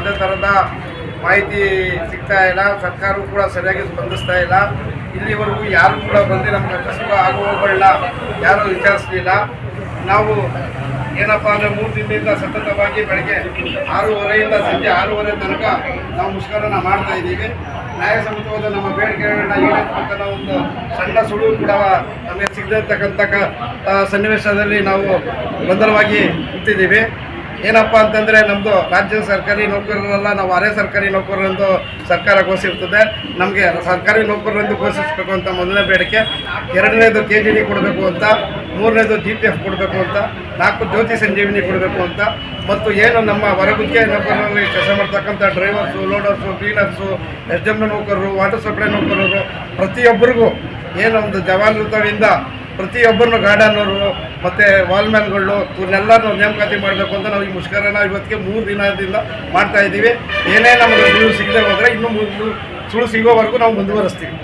ಯಾವುದೇ ಥರದ ಮಾಹಿತಿ ಸಿಗ್ತಾ ಇಲ್ಲ, ಸರ್ಕಾರವು ಕೂಡ ಸರಿಯಾಗಿ ಸ್ಪಂದಿಸ್ತಾ ಇಲ್ಲ. ಇಲ್ಲಿವರೆಗೂ ಯಾರು ಕೂಡ ಬಂದು ನಮ್ಮ ಕಸಬ ಆಗುವಗಳನ್ನ ಯಾರೂ ವಿಚಾರಿಸಲಿಲ್ಲ. ನಾವು ಏನಪ್ಪ ಅಂದರೆ ಮೂರು ದಿನದಿಂದ ಸತತವಾಗಿ ಬೆಳಗ್ಗೆ ಆರೂವರೆಯಿಂದ ಸಂಜೆ ಆರೂವರೆ ತನಕ ನಾವು ಮುಷ್ಕರನ ಮಾಡ್ತಾ ಇದ್ದೀವಿ. ನ್ಯಾಯಸಮ್ಮತವಾದ ನಮ್ಮ ಬೇಡಿಕೆಗಳನ್ನ ಈಡೇರಿಸಬೇಕನ್ನೋ ಒಂದು ಸಣ್ಣ ಸುಳಿವು ಕೂಡ ನಮಗೆ ಸಿಗದಿರ್ತಕ್ಕಂಥ ಸನ್ನಿವೇಶದಲ್ಲಿ ನಾವು ಗೊಂದಲವಾಗಿ ನಿಂತಿದ್ದೀವಿ. ಏನಪ್ಪ ಅಂತಂದರೆ ನಮ್ಮದು ರಾಜ್ಯ ಸರ್ಕಾರಿ ನೌಕರರಲ್ಲ, ನಾವು ಅರೆ ಸರ್ಕಾರಿ ನೌಕರರೆಂದು ಸರ್ಕಾರ ಘೋಷಿರ್ತದೆ ನಮಗೆ ಸರ್ಕಾರಿ ನೌಕರರೆಂದು ಘೋಷಿಸಬೇಕು ಅಂತ ಮೊದಲನೇ ಬೇಡಿಕೆ. ಎರಡನೇದು ಕೆ ಜಿ ಡಿ ಕೊಡಬೇಕು ಅಂತ, ಮೂರನೇದು ಜಿ ಪಿ ಎಫ್ ಕೊಡಬೇಕು ಅಂತ, ನಾಲ್ಕು ಜ್ಯೋತಿ ಸಂಜೀವಿನಿ ಕೊಡಬೇಕು ಅಂತ. ಮತ್ತು ಏನು ನಮ್ಮ ಹೊರಗುತ್ತಿಗೆ ನೌಕರರಲ್ಲಿ ಕೆಲಸ ಮಾಡ್ತಕ್ಕಂಥ drivers loaders cleaners S D ನೌಕರರು ವಾಟರ್ ಸಪ್ಲೈ ನೌಕರರು, ಪ್ರತಿಯೊಬ್ಬರಿಗೂ ಏನು ಒಂದು ಜವಾನೃತದಿಂದ ಪ್ರತಿಯೊಬ್ಬರನ್ನು ಗಾರ್ಡನ್ನವರು ಮತ್ತು ವಾಲ್ಮ್ಯಾನ್ಗಳು ಇವ್ರನ್ನೆಲ್ಲರೂ ನೇಮಕಾತಿ ಮಾಡಬೇಕು ಅಂತ ನಾವು ಈ ಮುಷ್ಕರನ ಇವತ್ತಿಗೆ ಮೂರು ದಿನದಿಂದ ಮಾಡ್ತಾ ಇದ್ದೀವಿ. ಏನೇ ನಮಗೆ ಸುಳಿವು ಸಿಗದೆ ಹೋದರೆ ಇನ್ನೂ ಮೂರು ಸುಳ್ಳು ಸಿಗೋವರೆಗೂ ನಾವು ಮುಂದುವರಿಸ್ತೀವಿ.